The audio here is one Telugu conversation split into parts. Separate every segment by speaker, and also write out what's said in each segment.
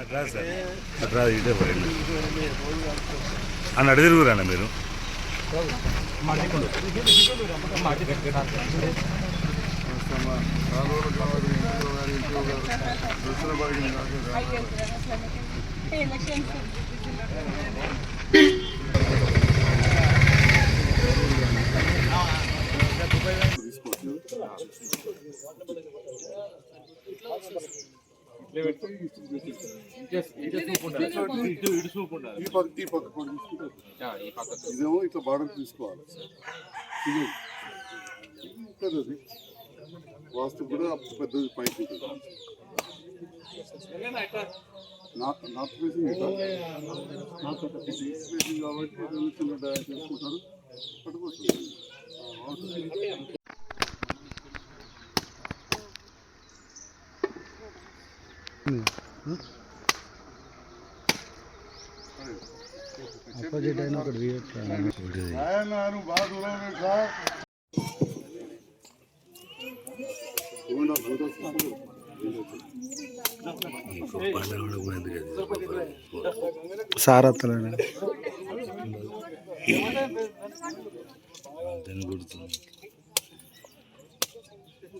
Speaker 1: అట్లా సార్ అట్లా ఇదే పోయండి అని అడిగిరుగురండి మీరు?
Speaker 2: ఎలక్షన్స్ పక్క ఈ పక్క కూడా తీసుకుంటారు ఇదేమో ఇట్లా బార్డర్ తీసుకోవాలి ఇది పెద్దది వాస్తు కూడా పెద్దది పైకి ఉంటుంది నార్త్ నార్త్ ఫేసింగ్ ఇట్లా నార్త్ ఈస్ట్ ఫేసింగ్ కాబట్టి రెండు చిన్న డయా చేసుకుంటారు పట్టుకోవచ్చు
Speaker 3: ఆపోజిట్ అయిన ఒకటి
Speaker 2: బాగా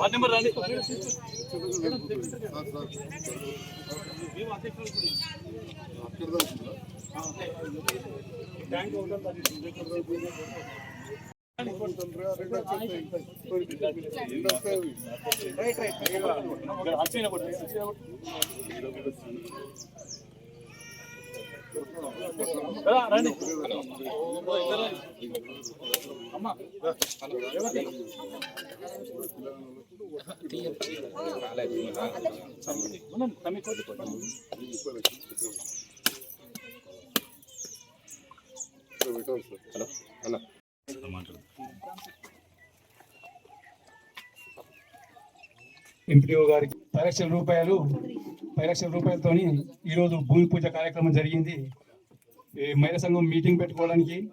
Speaker 2: ఉంది సార్ ఏమన్నా ఫోటోస్
Speaker 3: సార్ అత్తలేడు
Speaker 1: దాన్ని గుర్తుంది
Speaker 2: బ్రహ్మాండంగా సార్, సార్.
Speaker 4: గారికి పది లక్షల రూపాయలు పది లక్షల రూపాయలతోని ఈరోజు భూమి పూజ కార్యక్రమం జరిగింది. మహిళా సంఘం మీటింగ్ పెట్టుకోవడానికి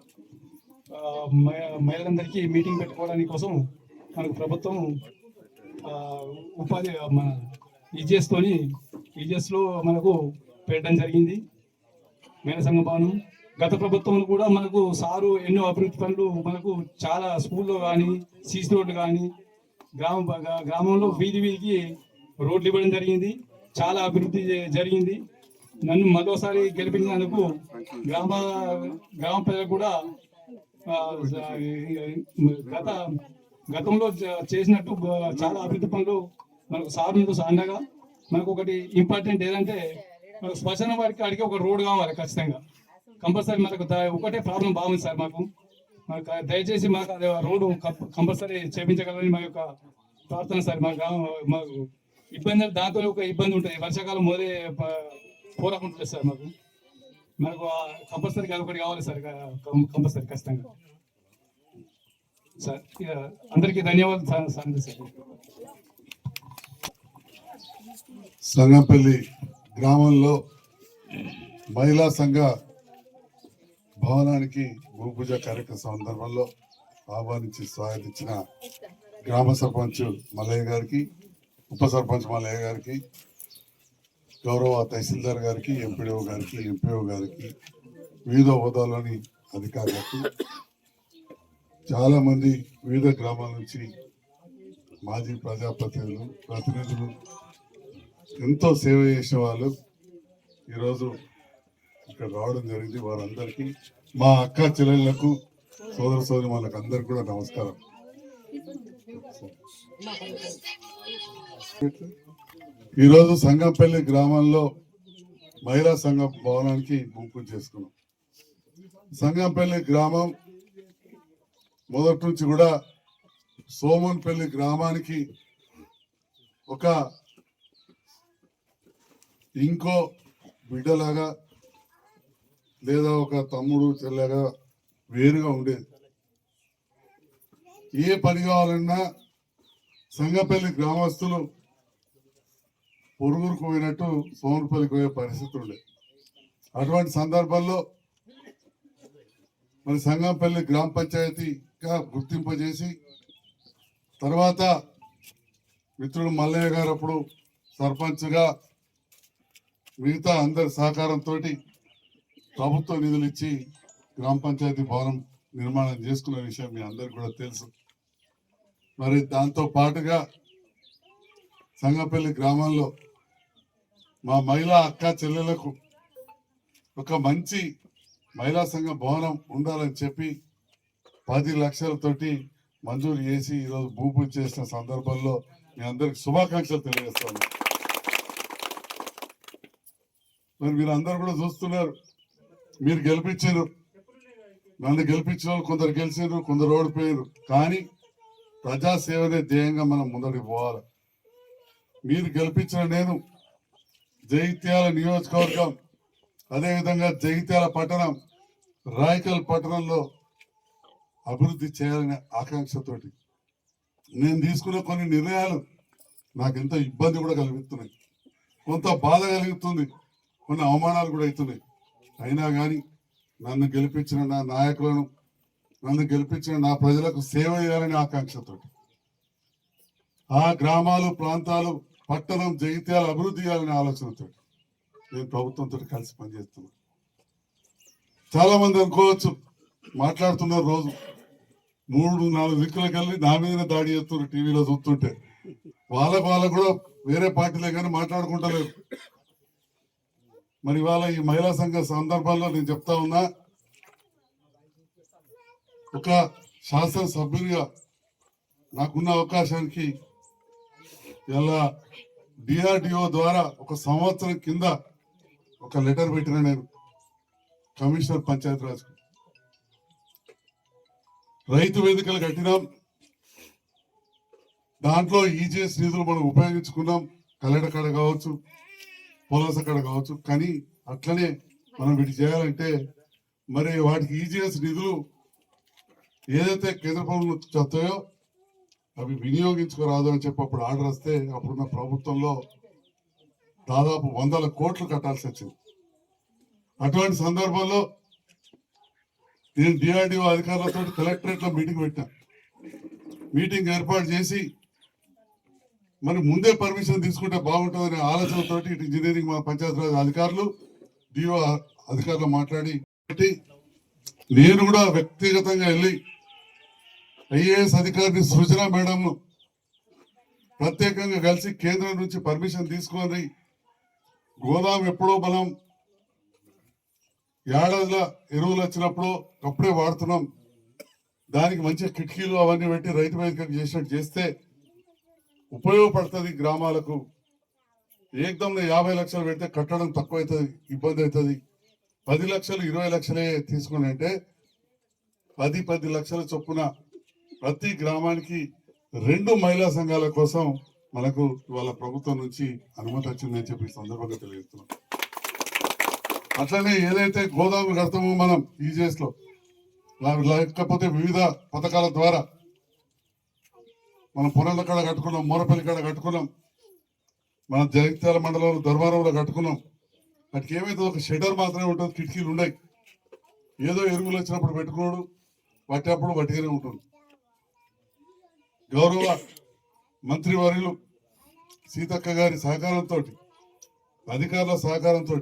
Speaker 4: మహి- మహిళలందరికీ మీటింగ్ పెట్టుకోవడానికి కోసం మనకు ప్రభుత్వం ఉపాధి మన ఈజీఎస్తోని ఈజీఎస్లో మనకు పెట్టడం జరిగింది. మహిళా సంఘ భవనం. గత ప్రభుత్వం కూడా మనకు సారు ఎన్నో అభివృద్ధి పనులు మనకు చాలా స్కూల్లో కానీ సీసీ రోడ్లు కానీ గ్రామ గ్రామంలో వీధి వీధికి రోడ్లు ఇవ్వడం జరిగింది. చాలా అభివృద్ధి జరిగింది. నన్ను మరోసారి గెలిపించినందుకు గ్రామ గ్రామ ప్రజలు కూడా గత గతంలో చేసినట్టు చాలా అభివృద్ధి పనులు మనకు సారు అండగా మనకు ఒకటి ఇంపార్టెంట్ ఏదంటే మనకు శ్మశాన వారికి అడిగి ఒక రోడ్ కావాలి ఖచ్చితంగా. కంపల్సరీ మనకు ఒకటే ప్రాబ్లం బాగుంది సార్ మాకు. మాకు దయచేసి మాకు అది రోడ్డు కంపల్సరీ చేపించగలని మా యొక్క ప్రార్థన సార్. మా గ్రామం మాకు ఇబ్బంది దాంతో ఒక ఇబ్బంది ఉంటుంది. వర్షాకాలం మొదలే పోరాకుంటుంది సార్ మాకు. మనకు కంపల్సరీ అది ఒకటి కావాలి సార్ కంపల్సరీ ఖచ్చితంగా. సార్ అందరికీ ధన్యవాదాలు సార్ సార్ సార్.
Speaker 2: సంగంపల్లి గ్రామంలో మహిళా సంఘ భవనానికి భూపూజ కార్యక్రమ సందర్భంలో ఆహ్వానించి స్వాగతించిన గ్రామ సర్పంచ్ మల్లయ్య గారికి ఉప సర్పంచ్ మల్లయ్య గారికి గౌరవ తహసీల్దార్ గారికి ఎంపీడీఓ గారికి ఎంపీఓ గారికి వివిధ హోదాలోని అధికారులకు చాలామంది వివిధ గ్రామాల నుంచి మాజీ ప్రజాప్రతినిధులు ప్రతినిధులు ఎంతో సేవ చేసిన వాళ్ళు ఈరోజు ఇక్కడ రావడం జరిగింది. వారందరికీ మా అక్క చెల్లెళ్ళకు సోదర సోదరి వాళ్ళకి అందరికీ కూడా నమస్కారం. ఈరోజు సంగంపల్లి గ్రామంలో మహిళా సంఘం భవనానికి ముంపు చేసుకున్నాం. సంగంపల్లి గ్రామం మొదటి నుంచి కూడా సోమన్పల్లి గ్రామానికి ఒక ఇంకో బిడ్డలాగా లేదా ఒక తమ్ముడు చెల్లెగా వేరుగా ఉండేది. ఏ పని కావాలన్నా సంగపల్లి గ్రామస్తులు పొరుగురుకు పోయినట్టు సోమరపల్లికి పోయే పరిస్థితి ఉండే. అటువంటి సందర్భంలో మరి సంగంపల్లి గ్రామ పంచాయతీగా గుర్తింపజేసి తర్వాత మిత్రుడు మల్లయ్య గారు అప్పుడు సర్పంచ్గా మిగతా అందరి సహకారంతో ప్రభుత్వ నిధులు ఇచ్చి గ్రామ పంచాయతీ భవనం నిర్మాణం చేసుకున్న విషయం మీ అందరికి కూడా తెలుసు. మరి దాంతో పాటుగా సంగపల్లి గ్రామంలో మా మహిళా అక్క చెల్లెలకు ఒక మంచి మహిళా సంఘ భవనం ఉండాలని చెప్పి పది లక్షలతోటి మంజూరు చేసి ఈరోజు భూపూజ చేసిన సందర్భంలో మీ అందరికి శుభాకాంక్షలు తెలియజేస్తాను. మరి మీరు అందరు కూడా చూస్తున్నారు మీరు గెలిపించారు. నన్ను గెలిపించిన వాళ్ళు కొందరు గెలిచారు కొందరు ఓడిపోయారు. కానీ ప్రజాసేవనే ధ్యేయంగా మనం ముందడి పోవాలి. మీరు గెలిపించిన నేను జగిత్యాల నియోజకవర్గం అదేవిధంగా జగిత్యాల పట్టణం రాయకల్ పట్టణంలో అభివృద్ధి చేయాలనే ఆకాంక్షతోటి నేను తీసుకున్న కొన్ని నిర్ణయాలు నాకు ఎంతో ఇబ్బంది కూడా కలిగిస్తున్నాయి. కొంత బాధ కలుగుతుంది కొన్ని అవమానాలు కూడా అవుతున్నాయి. అయినా కానీ నన్ను గెలిపించిన నా నాయకులను నన్ను గెలిపించిన నా ప్రజలకు సేవ చేయాలనే ఆకాంక్షతోటి. ఆ గ్రామాలు ప్రాంతాలు పట్టణం జగిత్యాలు అభివృద్ధి చేయాలనే ఆలోచనతో నేను ప్రభుత్వంతో కలిసి పనిచేస్తున్నాను చాలా మంది అనుకోవచ్చు మాట్లాడుతున్నారు రోజు. మూడు నాలుగు దిక్కులకు వెళ్ళి నా మీదనే దాడి చేస్తున్నారు టీవీలో చూస్తుంటే. వాళ్ళకు వాళ్ళకు కూడా వేరే పార్టీలే కానీ మాట్లాడుకుంటలేరు. మరి ఇవాళ ఈ మహిళా సంఘ సందర్భాల్లో నేను చెప్తా ఉన్నా ఒక శాసనసభ్యునిగా నాకున్న అవకాశానికి ఇలా డిఆర్డిఓ ద్వారా ఒక సంవత్సరం కింద ఒక లెటర్ పెట్టిన నేను కమిషనర్ పంచాయతీరాజ్ రైతు వేదికలు కట్టినాం. దాంట్లో ఈజీఎస్ నిధులు మనం ఉపయోగించుకున్నాం. కల్లెడ కాడ కావచ్చు పొలాస కాడ కావచ్చు. కానీ అట్లనే మనం వీటి చేయాలంటే మరి వాటికి ఈజీఎస్ నిధులు ఏదైతే కేంద్ర ప్రభుత్వం చెప్తాయో అవి వినియోగించుకోరాదు అని చెప్పి అప్పుడు ఆర్డర్ వస్తే అప్పుడున్న ప్రభుత్వంలో దాదాపు వందల కోట్లు కట్టాల్సి వచ్చింది. అటువంటి సందర్భంలో నేను డిఆర్డిఓ అధికారులతో కలెక్టరేట్లో మీటింగ్ పెట్టాను మీటింగ్ ఏర్పాటు చేసి మరి ముందే పర్మిషన్ తీసుకుంటే బాగుంటుందనే ఆలోచనతో ఇటు ఇంజనీరింగ్ మా పంచాయతీరాజ్ అధికారులు డిఓ అధికారులు మాట్లాడి పెట్టి నేను కూడా వ్యక్తిగతంగా వెళ్ళి ఐఏఎస్ అధికారిని సృజన మేడం ప్రత్యేకంగా కలిసి కేంద్రం నుంచి పర్మిషన్ తీసుకొని గోదాం ఎప్పుడో మనం ఏడాదిలో ఎరువులు వచ్చినప్పుడు అప్పుడే వాడుతున్నాం. దానికి మంచి కిటికీలు అవన్నీ పెట్టి రైతు వేదికకు చేసినట్టు చేస్తే ఉపయోగపడుతుంది గ్రామాలకు. ఏకదమ్ యాభై లక్షలు పెడితే కట్టడం తక్కువ అవుతుంది ఇబ్బంది అవుతుంది. పది లక్షలు ఇరవై లక్షలే తీసుకుని అంటే పది పది లక్షల చొప్పున ప్రతి గ్రామానికి రెండు మహిళా సంఘాల కోసం మనకు ఇవాళ ప్రభుత్వం నుంచి అనుమతి వచ్చిందని చెప్పి సందర్భంగా తెలియజేస్తున్నాం. అట్లనే ఏదైతే గోదాము కడతామో మనం ఈజీఎస్లో లేకపోతే వివిధ పథకాల ద్వారా మనం పొలాల కాడ కట్టుకున్నాం మూరపల్లి కాడ కట్టుకున్నాం మన జగిత్యాల మండలంలో ధర్మారంలో కట్టుకున్నాం. వాటికి ఏమైతే ఒక షెటర్ మాత్రమే ఉంటుంది కిటికీలు ఉన్నాయి. ఏదో ఎరువులు వచ్చినప్పుడు పెట్టుకోడు పట్టేప్పుడు వట్టిగానే ఉంటుంది. గౌరవ మంత్రివర్యులు సీతక్క గారి సహకారంతో అధికారుల సహకారంతో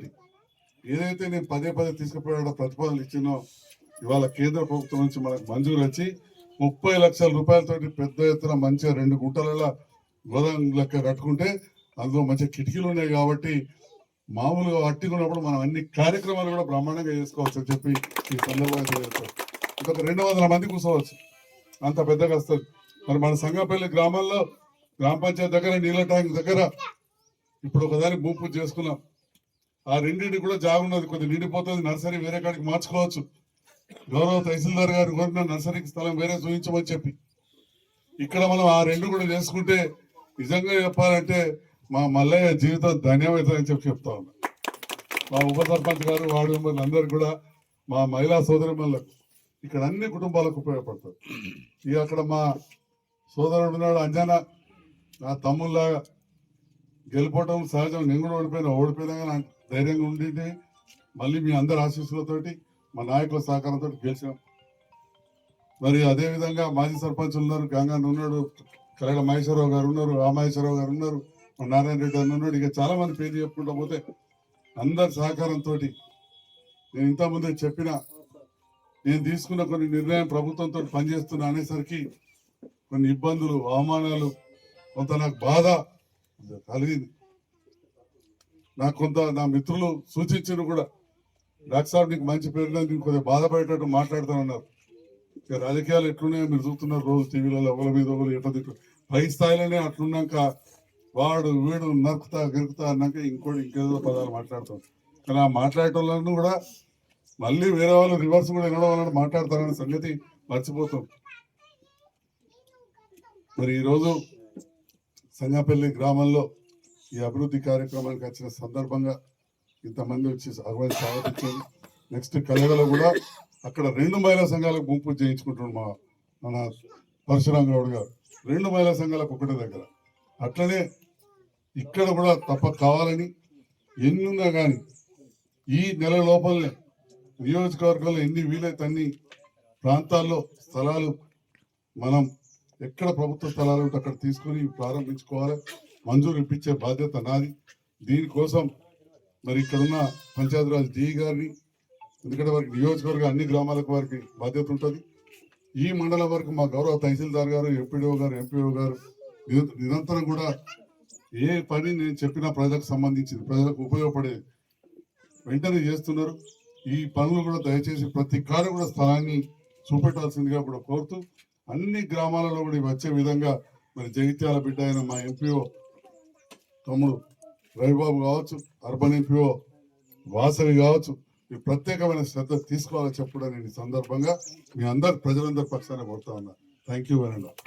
Speaker 2: ఏదైతే నేను పదే పదే తీసుకుపోయాడో ప్రతిపాదనలు ఇచ్చినో ఇవాళ కేంద్ర ప్రభుత్వం నుంచి మనకు మంజూరు వచ్చి ముప్పై లక్షల రూపాయలతోటి పెద్ద ఎత్తున మంచిగా రెండు గుంటలలో గోదాం లెక్క కట్టుకుంటే అందులో మంచిగా కిటికీలు ఉన్నాయి కాబట్టి మామూలుగా అట్టుకున్నప్పుడు మనం అన్ని కార్యక్రమాలు కూడా బ్రహ్మాండంగా చేసుకోవచ్చు అని చెప్పి ఈ సందర్భంగా తెలియజేస్తాం ఇంకొక రెండు వందల మంది కూర్చోవచ్చు. అంత పెద్దగా వస్తుంది మరి మన సంగపల్లి గ్రామాల్లో గ్రామ పంచాయతీ దగ్గర నీళ్ళ ట్యాంక్ దగ్గర ఇప్పుడు ఒకదాని భూ పూజ చేసుకున్నాం. ఆ రెండింటి కూడా జాగున్నది కొద్ది నిండిపోతుంది. నర్సరీ వేరే కాడికి మార్చుకోవచ్చు. గౌరవ తహసీల్దార్ గారు కోరిన నర్సరీకి స్థలం వేరే చూపించమని చెప్పి. ఇక్కడ మనం ఆ రెండు కూడా చేసుకుంటే నిజంగా చెప్పాలంటే మా మల్లయ్య జీవితం ధన్యమవుతుందని చెప్పి చెప్తా ఉన్నా. మా ఉప సర్పంచ్ గారు వార్డు మెంబర్లు అందరు కూడా మా మహిళా సోదరిమణులకు ఇక్కడ అన్ని కుటుంబాలకు ఉపయోగపడతారు ఇక అక్కడ మా సోదరుడు ఉన్నాడు అంజనా నా తమ్ముళ్ళలాగా గెలిపోవటం సహజం. నేను కూడా ఓడిపోయినా ఓడిపోయినా కానీ నాకు ధైర్యంగా ఉండింది. మళ్ళీ మీ అందరి ఆశీస్సులతోటి మా నాయకుల సహకారంతో గెలిచాం. మరి అదే విధంగా మాజీ సర్పంచ్ ఉన్నారు గంగాన్ని ఉన్నాడు కలగ మహేశ్వరరావు గారు ఉన్నారు రామహేశ్వరరావు గారు ఉన్నారు మా నారాయణ రెడ్డి అన్న ఉన్నాడు. ఇక చాలా మంది పేరు చెప్పుకుంటా పోతే అందరి సహకారంతో నేను ఇంతకుముందే చెప్పిన నేను తీసుకున్న కొన్ని నిర్ణయం ప్రభుత్వంతో పనిచేస్తున్నా అనేసరికి కొన్ని ఇబ్బందులు అవమానాలు కొంత నాకు బాధ కలిగింది. నాకు కొంత నా మిత్రులు సూచించిన కూడా డాక్టర్ సాబ్ నీకు మంచి పేరు నేను కొద్దిగా బాధపడేటట్టు మాట్లాడుతానన్నారు. ఇక రాజకీయాలు ఎట్లున్నాయో మీరు చూస్తున్నారు రోజు టీవీలలో ఒకరి మీద ఒకరు ఎట్లా తిట్టు పై స్థాయిలోనే అట్లున్నాక వాడు వీడు నరుకుతా గెరుకుతా అన్నాక ఇంకోటి ఇంకేదో పదాలు మాట్లాడతాం కానీ ఆ మాట్లాడేటోళ్ళను కూడా మళ్ళీ వేరే వాళ్ళు రివర్స్ కూడా వినడం వల్ల మాట్లాడతారనే సంగతి మర్చిపోతాం. మరి ఈరోజు సంగాపల్లి గ్రామంలో ఈ అభివృద్ధి కార్యక్రమానికి వచ్చిన సందర్భంగా ఇంతమంది వచ్చి అరవై స్వాగతించారు నెక్స్ట్ కలగలో కూడా అక్కడ రెండు మహిళా సంఘాలకు గుంపు చేయించుకుంటున్నాడు మా మన పరశురాం గౌడ్ గారు. రెండు మహిళా సంఘాలకు ఒకటే దగ్గర. అట్లనే ఇక్కడ కూడా తప్ప కావాలని ఎన్నున్నా కానీ ఈ నెల లోపలనే నియోజకవర్గంలో ఎన్ని వీలైతే అన్ని ప్రాంతాల్లో స్థలాలు మనం ఎక్కడ ప్రభుత్వ స్థలాలు ఉంటే అక్కడ తీసుకుని ప్రారంభించుకోవాలి. మంజూరు ఇప్పించే బాధ్యత నాది. దీనికోసం మరి ఇక్కడున్న పంచాయతీరాజ్ డి గారిని ఎందుకంటే వారికి నియోజకవర్గ అన్ని గ్రామాలకు వారికి బాధ్యత ఉంటుంది. ఈ మండలం వరకు మా గౌరవ తహసీల్దార్ గారు ఎంపీడీఓ గారు ఎంపీఓ గారు నిరంతరం కూడా ఏ పని నేను చెప్పిన ప్రజలకు సంబంధించింది ప్రజలకు ఉపయోగపడేది వెంటనే చేస్తున్నారు. ఈ పనులు కూడా దయచేసి ప్రతి కాడ కూడా స్థలాన్ని చూపెట్టాల్సిందిగా కూడా కోరుతూ అన్ని గ్రామాలలో కూడా వచ్చే విధంగా మరి జగిత్యాల బిడ్డ అయిన మా ఎంపీఓ తమ్ముడు రవిబాబు కావచ్చు అర్బన్ ఎంపీఓ వాసవి కావచ్చు ఈ ప్రత్యేకమైన శ్రద్ధ తీసుకోవాలని చెప్పడం నేను ఈ సందర్భంగా మీ అందరు ప్రజలందరి పక్షాన కొడతా ఉన్నా. Thank you very much